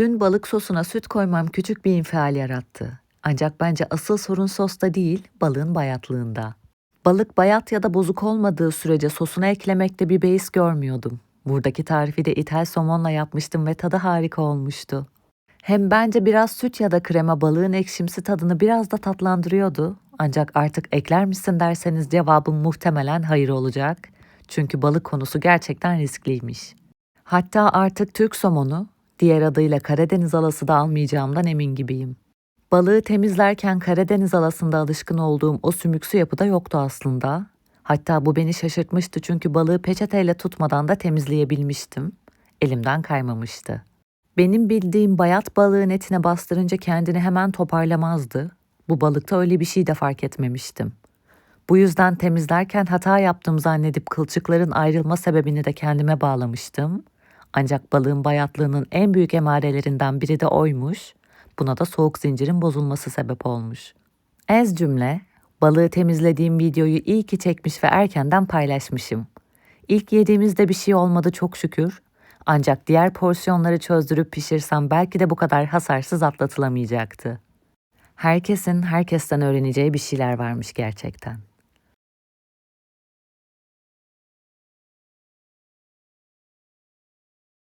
Dün balık sosuna süt koymam küçük bir infial yarattı. Ancak bence asıl sorun sosta değil, balığın bayatlığında. Balık bayat ya da bozuk olmadığı sürece sosuna eklemekte bir beis görmüyordum. Buradaki tarifi de ithal somonla yapmıştım ve tadı harika olmuştu. Hem bence biraz süt ya da krema balığın ekşimsi tadını biraz da tatlandırıyordu. Ancak artık ekler misin derseniz cevabım muhtemelen hayır olacak. Çünkü balık konusu gerçekten riskliymiş. Hatta artık Türk somonu, diğer adıyla Karadeniz alası da almayacağımdan emin gibiyim. Balığı temizlerken Karadeniz alasında alışkın olduğum o sümüksü yapıda yoktu aslında. Hatta bu beni şaşırtmıştı çünkü balığı peçeteyle tutmadan da temizleyebilmiştim. Elimden kaymamıştı. Benim bildiğim bayat balığın etine bastırınca kendini hemen toparlamazdı. Bu balıkta öyle bir şey de fark etmemiştim. Bu yüzden temizlerken hata yaptım zannedip kılçıkların ayrılma sebebini de kendime bağlamıştım. Ancak balığın bayatlığının en büyük emarelerinden biri de oymuş. Buna da soğuk zincirin bozulması sebep olmuş. Ez cümle, balığı temizlediğim videoyu iyi ki çekmiş ve erkenden paylaşmışım. İlk yediğimizde bir şey olmadı çok şükür. Ancak diğer porsiyonları çözdürüp pişirsem belki de bu kadar hasarsız atlatılamayacaktı. Herkesin herkesten öğreneceği bir şeyler varmış gerçekten.